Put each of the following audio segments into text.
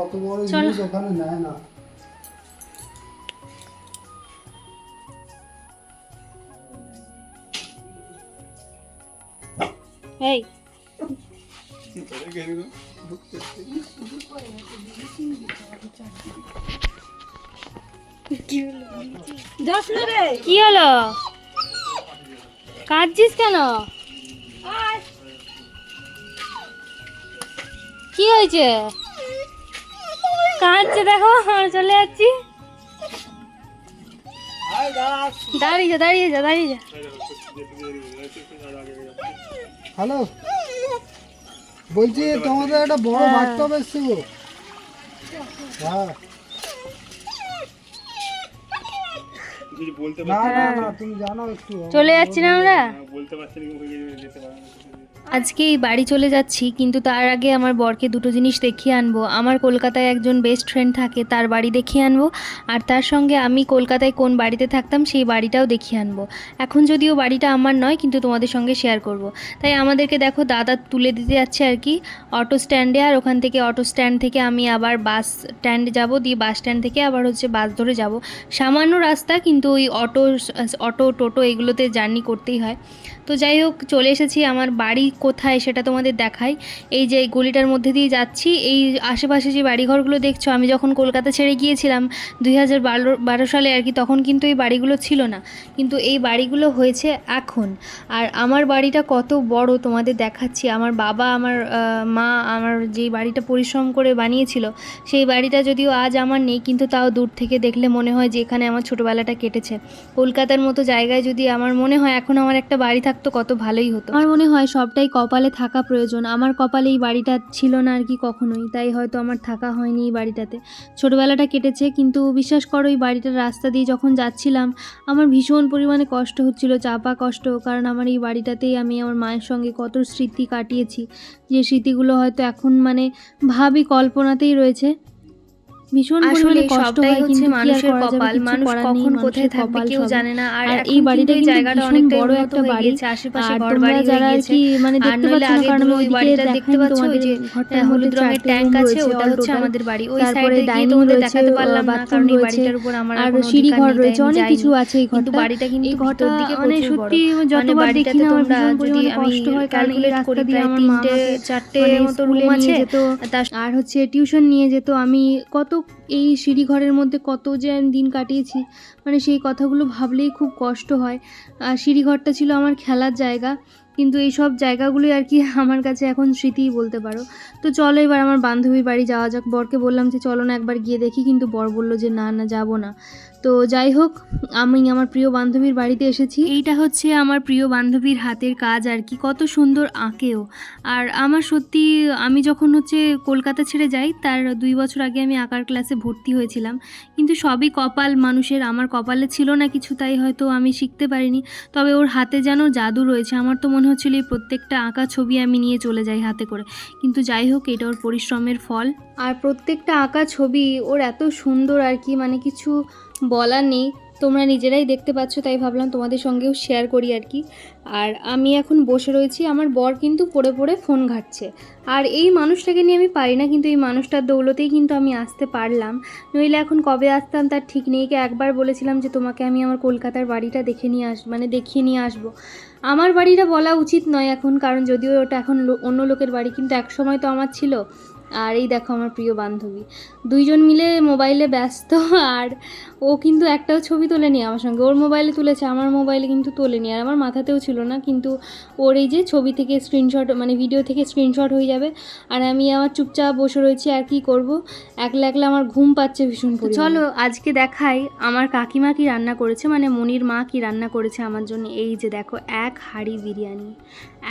অত বড় জিনিস ওখানে নেয় না এই কি হলো? কাঁদছিস কেন? কি হয়েছে? কাঁদছে, দেখো চলে যাচ্ছি। দাঁড়িয়ে যা দাঁড়িয়ে যা দাঁড়িয়ে যা। হ্যালো বলছি তোমাদের একটা বড় হ্যাঁ। এসছে হ্যাঁ। না না। না তুমি জানো একটু। চলে যাচ্ছি না আমরা? বলতে পারছি না যেতে পারব না। আজকে এই বাড়ি চলে যাচ্ছি, কিন্তু তার আগে আমার বরকে দুটো জিনিস দেখিয়ে আনব। আমার কলকাতায় একজন বেস্ট ফ্রেন্ড থাকে, তার বাড়ি দেখিয়ে আনব। আর তার সঙ্গে আমি কলকাতায় কোন বাড়িতে থাকতাম, সেই বাড়িটাও দেখিয়ে আনব। এখন যদিও বাড়িটা আমার নয়, কিন্তু তোমাদের সঙ্গে শেয়ার করব। তাই আমাদেরকে দেখো, দাদা তুলে দিতে যাচ্ছে আর কি। অটো স্ট্যান্ডে আর ওখান থেকে অটো স্ট্যান্ড থেকে আমি আবার বাস স্ট্যান্ডে যাব। দিয়ে বাস স্ট্যান্ড থেকে আবার হচ্ছে বাস ধরে যাব। সামান্য রাস্তা, কিন্তু ওই অটো অটো টোটো এগুলোতে জার্নি করতেই হয়। তো যাই হোক, চলে এসেছি। আমার বাড়ি কোথায় সেটা তোমাদের দেখাই। এই যে গলিটার মধ্যে দিয়ে যাচ্ছি, এই আশেপাশে যে বাড়িঘরগুলো দেখছ, আমি যখন কলকাতা ছেড়ে গিয়েছিলাম দুই হাজার বারো সালে আর কি, তখন কিন্তু এই বাড়িগুলো ছিল না। কিন্তু এই বাড়িগুলো হয়েছে এখন। আর আমার বাড়িটা কত বড় তোমাদের দেখাচ্ছি। আমার বাবা, আমার মা, আমার যেই বাড়িটা পরিশ্রম করে বানিয়েছিল, সেই বাড়িটা যদিও আজ আমার নেই, কিন্তু তাও দূর থেকে দেখলে মনে হয় যে এখানে আমার ছোটোবেলাটা কেটেছে। কলকাতার মতো জায়গায় যদি আমার মনে হয়, এখন আমার একটা বাড়ি থাকতো কত ভালোই হতো। আমার মনে হয় সবটাই কপালে থাকা প্রয়োজন। আমার কপালে এই বাড়িটা ছিল না আর কি কখনোই। তাই হয়তো আমার থাকা হয়নি এই বাড়িটাতে। ছোটোবেলাটা কেটেছে, কিন্তু বিশ্বাস করো, এই বাড়িটার রাস্তা দিয়ে যখন যাচ্ছিলাম, আমার ভীষণ পরিমাণে কষ্ট হচ্ছিল, চাপা কষ্ট। কারণ আমার এই বাড়িটাতেই আমি আমার মায়ের সঙ্গে কত স্মৃতি কাটিয়েছি। যে স্মৃতিগুলো হয়তো এখন মানে ভাবি কল্পনাতেই রয়েছে। ভীষণ আসলে সবটাই হচ্ছে মানুষের কপাল। মানুষ কখন কোথায় থাকবে? কেউ জানে না। আর এই বাড়িটা কিন্তু জায়গাটা অনেকটাই বড় একটা বাড়ি। আশেপাশে ঘর বাড়ি যারা আর কি মানে দেখতে পাচ্ছ না কারণ ওই বাড়িটা দেখতে পাচ্ছ ওই যে ঘরটার হলুদ রঙের ট্যাঙ্ক আছে ওটা হচ্ছে আমাদের বাড়ি। ওই সাইডে গিয়ে তোমাদের দেখাতে পারলাম না কারণ এই বাড়িটার উপর আমার আর সিঁড়ি ঘর রয়েছে অনেক কিছু আছে এই ঘরটা। বাড়িটা কিন্তু এই ঘরটা ভিতর দিকে মানে সত্যি মানে যতবার দেখি না আমার ভীষণ যদি পরিমাণে আমি কষ্ট হয় কারণ এই ক্যালকুলেট রাস্তা করি দিয়ে প্রায় আমার মা তিনটে আমাকে চারটে মানে মতো রুম আছে আর হচ্ছে টিউশন নিয়ে যেত আমি কত এই সিঁড়ি ঘরের মধ্যে কত যে দিন কাটিয়েছি মানে সেই কথাগুলো ভাবলেই খুব কষ্ট হয়। আর সিঁড়ি ঘরটা ছিল আমার খেলার জায়গা। কিন্তু এই সব জায়গাগুলোই আর কি আমার কাছে এখন স্মৃতিই বলতে পারো। তো চলো এবার আমার বান্ধবীর বাড়ি যাওয়া যাক। বরকে বললাম যে চলো না একবার গিয়ে দেখি, কিন্তু বর বলল যে না না যাব না। তো যাই হোক, আমি আমার প্রিয় বান্ধবীর বাড়িতে এসেছি। এইটা হচ্ছে আমার প্রিয় বান্ধবীর হাতের কাজ আর কি। কত সুন্দর আঁকেও। আর আমার সত্যি, আমি যখন হচ্ছে কলকাতা ছেড়ে যাই, তার দুই বছর আগে আমি আঁকার ক্লাসে ভর্তি হয়েছিলাম। কিন্তু সবই কপাল মানুষের। আমার কপালে ছিল না কিছু, তাই হয়তো আমি শিখতে পারিনি। তবে ওর হাতে যেন জাদু রয়েছে, আমার তো মনে হচ্ছিল এই প্রত্যেকটা আঁকা ছবি আমি নিয়ে চলে যাই হাতে করে। কিন্তু যাই হোক, এটা ওর পরিশ্রমের ফল। আর প্রত্যেকটা আঁকা ছবি ওর এত সুন্দর আর কি মানে কিছু বলার নেই। তোমরা নিজেরাই দেখতে পাচ্ছ, তাই ভাবলাম তোমাদের সঙ্গেও শেয়ার করি আর কি। আর আমি এখন বসে রয়েছি, আমার বর কিন্তু পড়ে পড়ে ফোন ঘাটছে। আর এই মানুষটাকে নিয়ে আমি পারি না, কিন্তু এই মানুষটার দৌলতেই কিন্তু আমি আসতে পারলাম। নইলে এখন কবে আসতাম তার ঠিক নেই একবার বলেছিলাম যে তোমাকে আমি আমার কলকাতার বাড়িটা দেখে নিয়ে আস মানে দেখিয়ে নিয়ে আসব। আমার বাড়িটা বলা উচিত নয় এখন, কারণ যদিও ওটা এখন অন্য লোকের বাড়ি, কিন্তু এক সময় তো আমার ছিল। আর এই দেখো আমার প্রিয় বান্ধবী। দুইজন মিলে মোবাইলে ব্যস্ত আর ও কিন্তু একটাও ছবি তোলেনি আমার সঙ্গে। ওর মোবাইলে তুলেছে আমার মোবাইলে কিন্তু তোলেনি আর আমার মাথাতেও ছিল না কিন্তু ওর এই যে ছবি থেকে স্ক্রিনশট মানে ভিডিও থেকে স্ক্রিনশট হয়ে যাবে আর আমি আমার চুপচাপ বসে রয়েছি আর কি করব? একলা একলা আমার ঘুম পাচ্ছে ভীষণ। চলো আজকে দেখাই আমার কাকিমা কি রান্না করেছে মানে মনির মা কি রান্না করেছে আমার জন্য। এই যে দেখো এক হাঁড়ি বিরিয়ানি।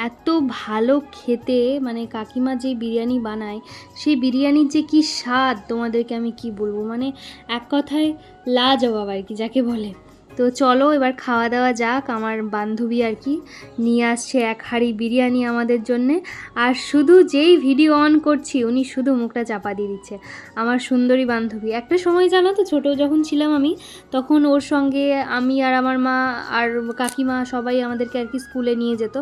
এত ভালো খেতে মানে কাকিমা যে বিরিয়ানি বানায় সেই বিরিয়ানির যে কি স্বাদ, তোমাদেরকে আমি কি বলব? মানে এক কথায় লাজবাব আর কি, যাকে বলে। তো চলো এবার খাওয়া দাওয়া যাক, আমার বান্ধবী আর কি। নিয়ে আসছে এক হাঁড়ি বিরিয়ানি আমাদের জন্যে। আর শুধু যেই ভিডিও অন করছি, উনি শুধু মুখটা চাপা দিয়ে দিচ্ছে। আমার সুন্দরী বান্ধবী। একটা সময় জানো তো, ছোটো যখন ছিলাম আমি, তখন ওর সঙ্গে আমি আর আমার মা আর কাকিমা সবাই আমাদেরকে আর কি স্কুলে নিয়ে যেত।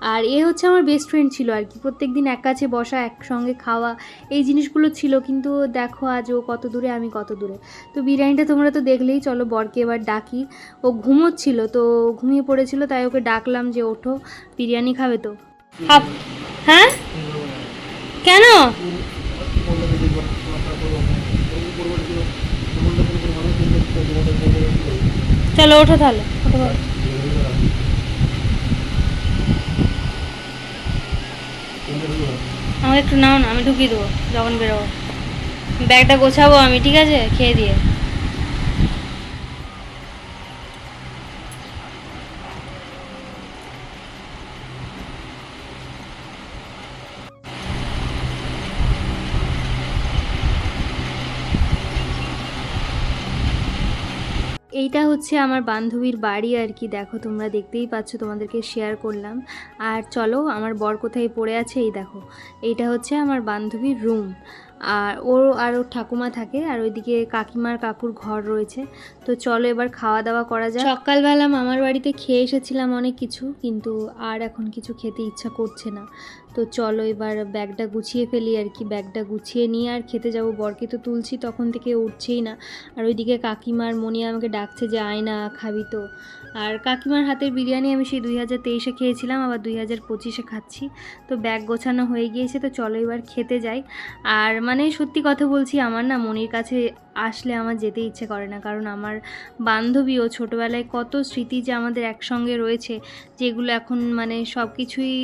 আর এ হচ্ছে আমার বেস্ট ফ্রেন্ড ছিল আর কি। প্রত্যেক দিন এক কাছে বসা, একসঙ্গে খাওয়া, এই জিনিসগুলো ছিল। কিন্তু দেখো আজ ও কত দূরে, আমি কত দূরে। তো বিরিয়ানিটা তোমরা তো দেখলেই, চলো বরকে এবার ডাকি। ও ঘুমোচ্ছিল, তো ঘুমিয়ে পড়েছিল, তাই ওকে ডাকলাম যে ওঠো, বিরিয়ানি খাবে তো। হ্যাঁ? কেন? চলো, ওঠো তাহলে। আমাকে একটু নাও না, আমি ঢুকিয়ে দেবো, যখন বেরোবো। ব্যাগটা গোছাবো আমি, ঠিক আছে? খেয়ে দিয়ে। এইটা হচ্ছে আমার বান্ধবীর বাড়ি আর কি। দেখো, তোমরা দেখতেই পাচ্ছ, তোমাদেরকে শেয়ার করলাম। আর চলো, আমার বর কোথায় পড়ে আছে, এই দেখো। এইটা হচ্ছে আমার বান্ধবীর রুম আর ওর আর ওর ঠাকুমা থাকে, আর ওইদিকে কাকিমার কাকুর ঘর রয়েছে। তো চলো, এবার খাওয়া দাওয়া করা যায় সকালবেলা মামার বাড়িতে খেয়ে এসেছিলাম অনেক কিছু, কিন্তু আর এখন কিছু খেতে ইচ্ছা করছে না। তো চলো এবার ব্যাগটা গুছিয়ে ফেলি আর কি। ব্যাগটা গুছিয়ে নিয়ে আর খেতে যাব। বরকে তো তুলছি, তখন থেকে উঠছেই না। আর ওইদিকে কাকিমার মনি আমাকে ডাকছে যে, আয় না, খাবি তো। আর কাকিমার হাতের বিরিয়ানি আমি সেই দুই হাজার তেইশে খেয়েছিলাম, আবার দুই হাজার পঁচিশে খাচ্ছি। তো ব্যাগ গোছানো হয়ে গিয়েছে, তো চলো এবার খেতে যাই। আর মানে সত্যি কথা বলছি, আমার না মনির কাছে আসলে আমার যেতে ইচ্ছে করে না। কারণ আমার বান্ধবী ও ছোটোবেলায় কত স্মৃতি যে আমাদের একসঙ্গে রয়েছে, যেগুলো এখন মানে সব কিছুই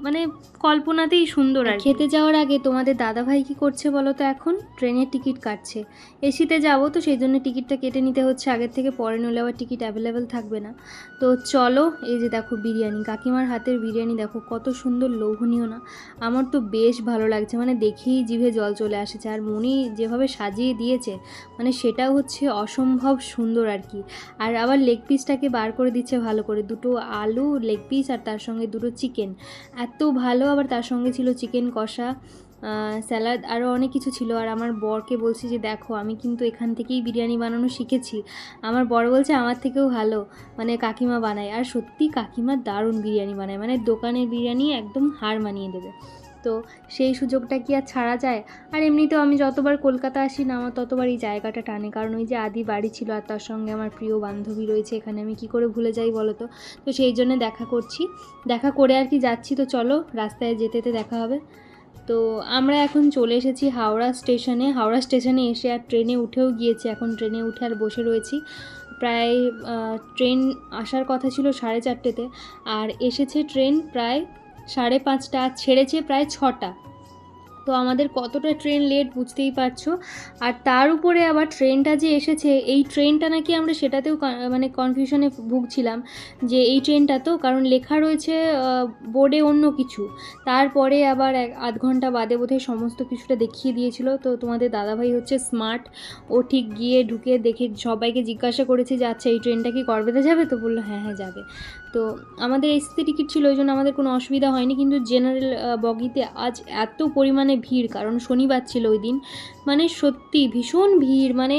মানে কল্পনাতেই সুন্দর আর খেতে যাওয়ার আগে তোমাদের দাদাভাই কি করছে বলো তো এখন? ট্রেনের টিকিট কাটছে। এসিতে যাব তো, সেই জন্য টিকিটটা কেটে নিতে হচ্ছে। আগের থেকে পরে নিলে আবার টিকিট অ্যাভেলেবেল থাকবে না। তো চলো, এই যে দেখো বিরিয়ানি। কাকিমার হাতের বিরিয়ানি দেখো, কত সুন্দর লোভনীয় না। আমার তো বেশ ভালো লাগছে। মানে দেখেই জিভে জল চলে আসেছে। আর মনি যেভাবে সাজিয়ে দিয়েছে মানে সেটাও হচ্ছে অসম্ভব সুন্দর আর কি। আর আবার লেগ পিসটাকে বার করে দিচ্ছে ভালো করে। দুটো আলু লেগ পিস আর তার সঙ্গে দুটো চিকেন এত ভালো আবার তার সঙ্গে ছিল চিকেন কষা স্যালাড আরও অনেক কিছু ছিল। আর আমার বরকে বলছি যে, দেখো, আমি কিন্তু এখান থেকেই বিরিয়ানি বানানো শিখেছি। আমার বর বলছে, আমার থেকেও ভালো। মানে কাকিমা বানায়। আর সত্যি কাকিমা দারুণ বিরিয়ানি বানায়। মানে দোকানের বিরিয়ানি একদম হার মানিয়ে দেবে। তো সেই সুযোগটা কি আর ছাড়া যায়? আর এমনিতেও আমি যতবার কলকাতা আসি না, আমার ততবার এই জায়গাটা টানে। কারণ ওই যে আদি বাড়ি ছিল আর তার সঙ্গে আমার প্রিয় বান্ধবী রয়েছে, এখানে আমি কি করে ভুলে যাই বলো তো তো সেই জন্য দেখা করছি। দেখা করে আর কি যাচ্ছি, তো চলো রাস্তায় যেতে যেতে দেখা হবে। তো আমরা এখন চলে এসেছি হাওড়া স্টেশনে। হাওড়া স্টেশনে এসে আর ট্রেনে উঠেও গিয়েছি। এখন ট্রেনে উঠে আর বসে রয়েছি। প্রায় ট্রেন আসার কথা ছিল সাড়ে চারটেতে। আর এসেছে ট্রেন প্রায় সাড়ে পাঁচটা আর ছেড়েছে প্রায় ছটা। তো আমাদের কতটা ট্রেন লেট বুঝতেই পারছ? আর তার উপরে আবার ট্রেনটা যে এসেছে, এই ট্রেনটা নাকি আমরা সেটাতেও মানে কনফিউশনে ভুগছিলাম যে এই ট্রেনটা তো, কারণ লেখা রয়েছে বোর্ডে অন্য কিছু। তারপরে আবার এক, আধ ঘণ্টা বাদে বোধহয় সমস্ত কিছুটা দেখিয়ে দিয়েছিল। তো তোমাদের দাদাভাই হচ্ছে স্মার্ট ও ঠিক গিয়ে ঢুকে দেখে সবাইকে জিজ্ঞাসা করেছে যে আচ্ছা এই ট্রেনটা কি করবেতে যাবে? তো বলল হ্যাঁ হ্যাঁ যাবে। তো আমাদের এসিতে টিকিট ছিল, ওই জন্য আমাদের কোনো অসুবিধা হয়নি। কিন্তু জেনারেল বগিতে আজ এত পরিমাণে ভিড়, কারণ শনিবার ছিল ওই দিন। মানে সত্যি ভীষণ ভিড় মানে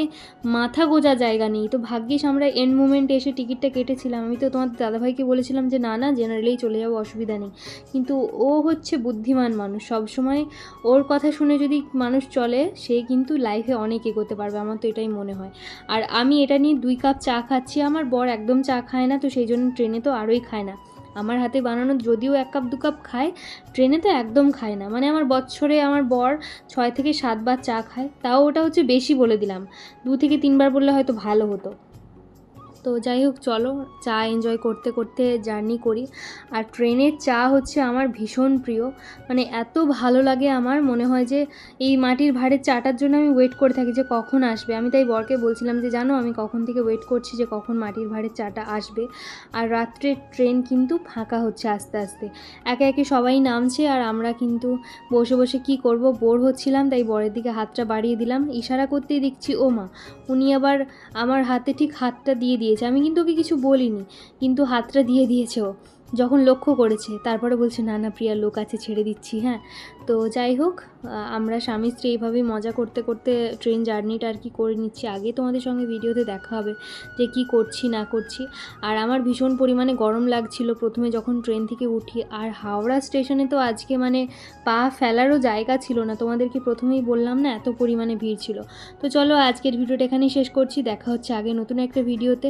মাথা গোজা জায়গা নেই। তো ভাগ্যিস আমরা এন্ড মুমেন্টে এসে টিকিটটা কেটেছিলাম। আমি তো তোমার দাদাভাইকে বলেছিলাম যে, না না জেনারেলেই চলে যাব, অসুবিধা নেই। কিন্তু ও হচ্ছে বুদ্ধিমান মানুষ। সব সময় ওর কথা শুনে যদি মানুষ চলে, সে কিন্তু লাইফে অনেক এগোতে পারবে, আমার তো এটাই মনে হয়। আর আমি এটা নিয়ে দুই কাপ চা খাচ্ছি। আমার বর একদম চা খায় না, তো সেই জন্য ট্রেনে তো আরোই খায় না। আমার হাতে বানানো যদিও এক কাপ, দু কাপ খায়, ট্রেনে তো একদম খায় না। মানে আমার বছরে আমার বর ছয় থেকে সাতবার চা খায়, তাও ওটা হচ্ছে বেশি বলে দিলাম। দু থেকে তিনবার বললে হয়তো ভালো হতো। তো যাই হোক, চলো চা এনজয় করতে করতে জার্নি করি। আর ট্রেনের চা হচ্ছে আমার ভীষণ প্রিয়। মানে এত ভালো লাগে আমার, মনে হয় যে এই মাটির ভাড়ের চাটার জন্য আমি ওয়েট করে থাকি যে কখন আসবে। আমি তাই বরকে বলছিলাম যে, জানো, আমি কখন থেকে ওয়েট করছি যে কখন মাটির ভাড়ের চাটা আসবে? আর রাত্রে ট্রেন কিন্তু ফাঁকা হচ্ছে আস্তে আস্তে। একে একে সবাই নামছে আর আমরা কিন্তু বসে বসে কি করব? বোর হচ্ছিলাম, তাই বরের দিকে হাতটা বাড়িয়ে দিলাম। ইশারা করতেই দেখছি ও মা উনি আবার আমার হাতে ঠিক হাতটা দিয়ে দিয়েছে। দিয়েছে। আমি কিন্তু ওকে কিছু বলিনি কিন্তু হাতটা দিয়ে দিয়েছে ও। যখন লক্ষ্য করেছে, তারপরে বলছে, না না, প্রিয়া, লোক আছে, ছেড়ে দিচ্ছি। হ্যাঁ তো যাই হোক আমরা স্বামী, স্ত্রী এইভাবেই মজা করতে করতে ট্রেন জার্নিটা আর কি করে নিচ্ছি। আগে তোমাদের সঙ্গে ভিডিওতে দেখা হবে যে কি করছি, না করছি। আর আমার ভীষণ পরিমাণে গরম লাগছিল প্রথমে যখন ট্রেন থেকে উঠি। আর হাওড়া স্টেশনে তো আজকে মানে পা ফেলারও জায়গা ছিল না। তোমাদেরকে প্রথমেই বললাম না, এত পরিমাণে ভিড় ছিল। তো চলো আজকের ভিডিওটা এখানেই শেষ করছি। দেখা হচ্ছে আগে নতুন একটা ভিডিওতে